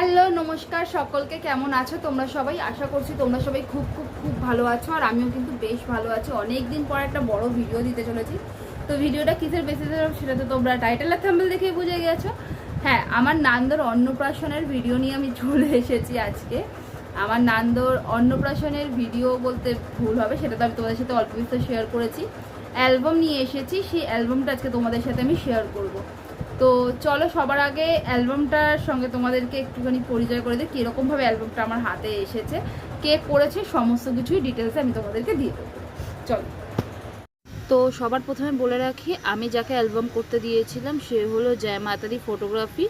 Hello, নমস্কার সকলকে। কেমন আছো তোমরা সবাই? আশা করছি তোমরা সবাই খুব খুব খুব ভালো আছো। আর আমিও কিন্তু বেশ ভালো আছি। অনেক দিন পর একটা বড় ভিডিও দিতে চলেছি। তো ভিডিওটা কিসের বেসিসে সেটা তো তোমরা টাইটেল আর থাম্বেল দেখেই বুঝে গেছো। হ্যাঁ আমার নান্দর অন্নপ্রাশনের ভিডিও নিয়ে আমি চলে এসেছি আজকে। আমার নান্দর অন্নপ্রাশনের ভিডিও বলতে ভুল হবে, সেটা তো আমি তোমাদের সাথে অল্প বিস্তর শেয়ার করেছি। অ্যালবাম নিয়ে এসেছি, সেই অ্যালবামটা আজকে তোমাদের সাথে আমি শেয়ার করব। তো চলো সবার আগে অ্যালবামটার সঙ্গে তোমাদেরকে একটুখানি পরিচয় করে দিই কীরকমভাবে অ্যালবামটা আমার হাতে এসেছে, কে করেছে সমস্ত কিছুই ডিটেলসে আমি তোমাদেরকে দিয়ে দেবো। চলো। তো সবার প্রথমে বলে রাখি, আমি যাকে অ্যালবাম করতে দিয়েছিলাম, সে হলো জয় মাতারি ফটোগ্রাফি,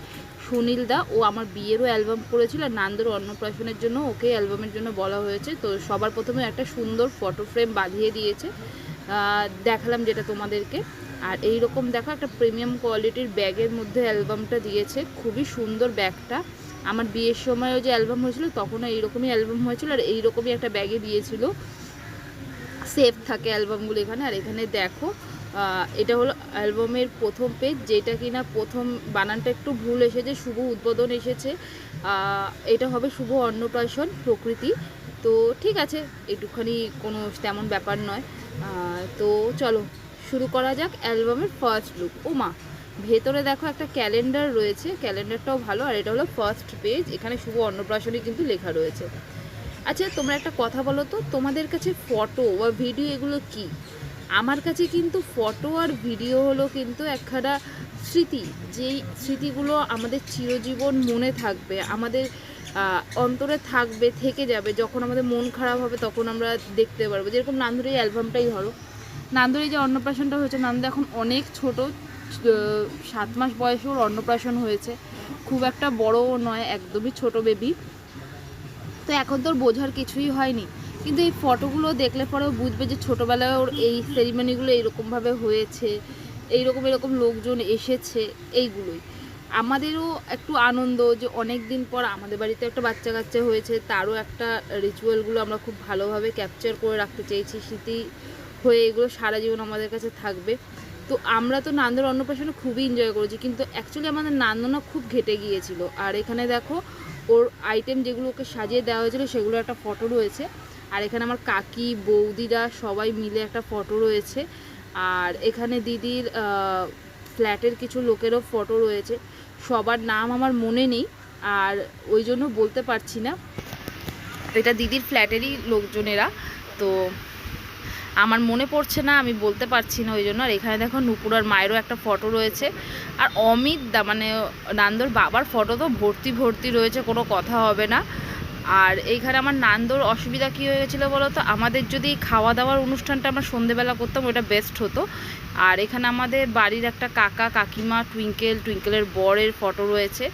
সুনীল দা। ও আমার বিয়েরও অ্যালবাম করেছিল আর নান্দর অন্নপ্রাশনের জন্য ওকে অ্যালবামের জন্য বলা হয়েছে। তো সবার প্রথমে একটা সুন্দর ফটো ফ্রেম বাঁধিয়ে দিয়েছে। দেখালাম যেটা তোমাদেরকে। আর এই রকম দেখো একটা প্রিমিয়াম কোয়ালিটির ব্যাগের মধ্যে অ্যালবামটা দিয়েছে। খুবই সুন্দর ব্যাগটা। আমার বিয়ের সময়ও যে অ্যালবাম হয়েছিল, তখনও এইরকমই অ্যালবাম হয়েছিল আর এইরকমই একটা ব্যাগে দিয়েছিল। সেফ থাকে অ্যালবামগুলো এখানে। আর এখানে দেখো এটা হলো অ্যালবামের প্রথম পেজ যেটা কিনা প্রথম বানানটা একটু ভুল এসেছে, শুভ উদ্বোধন এসেছে। এটা হবে শুভ অন্নপ্রাশন প্রকৃতি। তো ঠিক আছে, একটুখানি কোনো তেমন ব্যাপার নয়। তো চলো শুরু করা যাক অ্যালবামের ফার্স্ট লুক ও মা ভেতরে দেখো একটা ক্যালেন্ডার রয়েছে ক্যালেন্ডারটাও ভালো, আর এটা হলো ফার্স্ট পেজ এখানে শুভ অন্নপ্রাশনই কিন্তু লেখা রয়েছে। আচ্ছা তোমরা একটা কথা বলো তো, তোমাদের কাছে ফটো বা ভিডিও এগুলো কি? আমার কাছে কিন্তু ফটো আর ভিডিও হলো কিন্তু একখানা স্মৃতি, যেই স্মৃতিগুলো আমাদের চিরজীবন মনে থাকবে, আমাদের অন্তরে থাকবে, থেকে যাবে, যখন আমাদের মন খারাপ হবে তখন আমরা দেখতে পারব। যেরকম নান্দুরি অ্যালবামটাই ধরো। নান্দুরি যে অন্নপ্রাশনটা হয়েছে, নান্দু এখন অনেক ছোট সাত মাস বয়সে ওর অন্নপ্রাশন হয়েছে। খুব একটা বড়ও নয়, একদমই ছোট বেবি তো এখন তোর বোঝার কিছুই হয়নি। কিন্তু এই ফটোগুলো দেখলে পরেও বুঝবে যে ছোটোবেলায় ওর এই সেরিমনিগুলো এইরকমভাবে হয়েছে, এইরকম এরকম লোকজন এসেছে, এইগুলোই। আমাদেরও একটু আনন্দ যে অনেক দিন পর আমাদের বাড়িতে একটা বাচ্চা কাচ্চা হয়েছে, তারও একটা রিচুয়ালগুলো আমরা খুব ভালোভাবে ক্যাপচার করে রাখতে চেয়েছি, স্মৃতি হয়ে এগুলো সারা জীবন আমাদের কাছে থাকবে। তো আমরা তো নান্দর অন্নপ্রাশনে খুবই এনজয় করেছি, কিন্তু অ্যাকচুয়ালি আমাদের নান্দনা খুব ঘেটে গিয়েছিল। আর এখানে দেখো, ওর আইটেম যেগুলো ওকে সাজিয়ে দেওয়া হয়েছিল, সেগুলো একটা ফটো রয়েছে। আর এখানে আমার কাকি, বৌদিরা সবাই মিলে একটা ফটো রয়েছে। আর এখানে দিদির ফ্ল্যাটের কিছু লোকেরও ফটো রয়েছে। সবার নাম আমার মনে নেই, আর ওই জন্য বলতে পারছি না। এটা দিদির ফ্ল্যাটেরই লোকজনেরা, তো আমার মনে পড়ছে না, আমি বলতে পারছি না ওই জন্য। আর এখানে দেখো নুপুর আর মায়েরও একটা ফটো রয়েছে। আর অমিত দা মানে নান্দর বাবার ফটো তো ভর্তি ভর্তি রয়েছে, কোনো কথা হবে না। আর এইখানে আমার নান্দর অসুবিধা কী হয়ে গেছিল বলো তো আমাদের যদি খাওয়া দাওয়ার অনুষ্ঠানটা আমরা সন্ধেবেলা করতাম, ওটা বেস্ট হতো। আর এখানে আমাদের বাড়ির একটা কাকা, কাকিমা, টুইঙ্কেল, টুইঙ্কেলের বরের ফটো রয়েছে।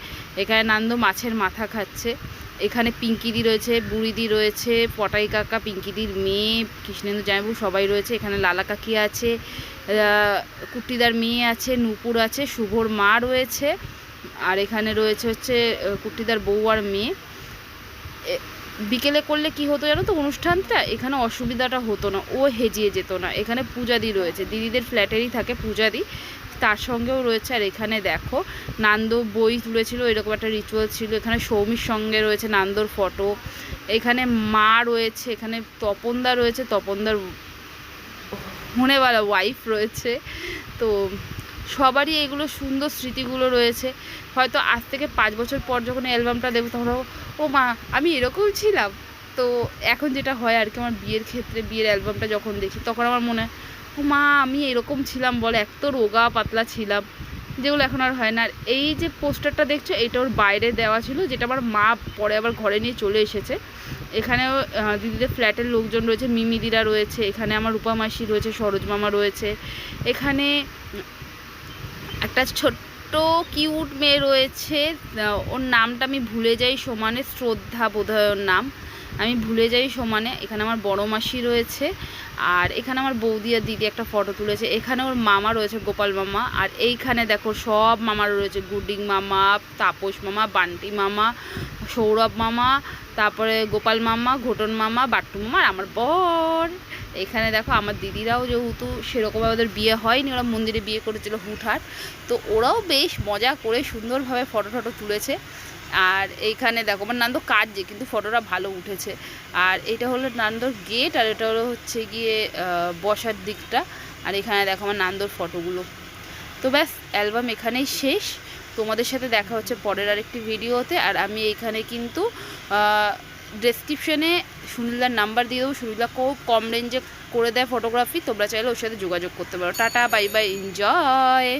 এখানে নান্দ মাছের মাথা খাচ্ছে। এখানে পিঙ্কিদি রয়েছে বুড়িদি রয়েছে পটাই কাকা পিঙ্কিদির মেয়ে কৃষ্ণেন্দু জামাইবু সবাই রয়েছে। এখানে লালা কাকি আছে আহ, কুট্টিদার মেয়ে আছে নূপুর আছে শুভর মা রয়েছে আর এখানে রয়েছে হচ্ছে আহ, কুট্টিদার বউ আর মেয়ে। বিকেলে করলে কি হতো জানো তো অনুষ্ঠানটা? এখানে অসুবিধাটা হতো না ও হেজিয়ে যেত না। এখানে পূজাদি রয়েছে দিদিদের ফ্ল্যাটেরই থাকে পূজাদি তার সঙ্গেও রয়েছে। আর এখানে দেখো, নান্দ বই তুলেছিল, এরকম একটা রিচুয়াল ছিল। এখানে সৌমির সঙ্গে রয়েছে নান্দর ফটো এখানে মা রয়েছে, এখানে তপনদা রয়েছে। তপনদার হোনেওয়ালা ওয়াইফ রয়েছে। তো সবারই এগুলো সুন্দর স্মৃতিগুলো রয়েছে। হয়তো আজ থেকে পাঁচ বছর পর যখন অ্যালবামটা দেবো তখন ও মা, আমি এরকম ছিলাম। তো এখন যেটা হয় আর কি, আমার বিয়ের ক্ষেত্রে, বিয়ের অ্যালবামটা যখন দেখি, তখন আমার মনে হয় মা, আমি এরকম ছিলাম বলে, এত রোগা পাতলা ছিলাম। যেগুলো এখন আর হয় না। আর এই যে পোস্টারটা দেখছ, এটা ওর বাইরে দেওয়া ছিল, যেটা আমার মা পরে আবার ঘরে নিয়ে চলে এসেছে। এখানেও দিদিদের ফ্ল্যাটের লোকজন রয়েছে মিমিদিরা রয়েছে, এখানে আমার রূপা মাসি রয়েছে, সরোজ মামা রয়েছে। এখানে একটা ছোট্ট কিউট মেয়ে রয়েছে ওর নামটা আমি ভুলে যাই সমানে শ্রদ্ধা বোধহয় ওর নাম। আমি ভুলে যাই সমানে, এখানে আমার বড় মাসি রয়েছে, আর এখানে আমার বৌদি আর দিদি একটা ফটো তুলেছে, এখানে ওর মামা রয়েছে, গোপাল মামা, আর এইখানে দেখো সব মামা রয়েছে গুডিং মামা, তাপস মামা, বান্টি মামা, সৌরভ মামা, তারপরে গোপাল মামা, ঘটন মামা, বাট্টু মামা, আর আমার বর। এখানে দেখো আমার দিদিরাও যেহেতু সেরকমভাবে ওদের বিয়ে হয়নি, ওরা মন্দিরে বিয়ে করেছিল হুটহাট, তো ওরাও বেশ মজা করে সুন্দরভাবে ফটো টটো তুলেছে। আর এইখানে দেখো, আমার নান্দো কাটছে কিন্তু ফটোটা ভালো উঠেছে। আর এটা হলো নান্দোর গেট আর এটা হলো হচ্ছে গিয়ে বসার দিকটা। আর এখানে দেখো আমার নান্দোর ফটোগুলো। তো ব্যাস, অ্যালবাম এখানেই শেষ। তোমাদের সাথে দেখা হচ্ছে পরের আরেকটি ভিডিওতে। আর আমি এখানে কিন্তু ডেসক্রিপশনে সুনীলদার নাম্বার দিয়ে দেবো। সুনীলদা খুব কম রেঞ্জে করে দেয় ফটোগ্রাফি তোমরা চাইলে ওর সাথে যোগাযোগ করতে পারো। Tata bye bye enjoy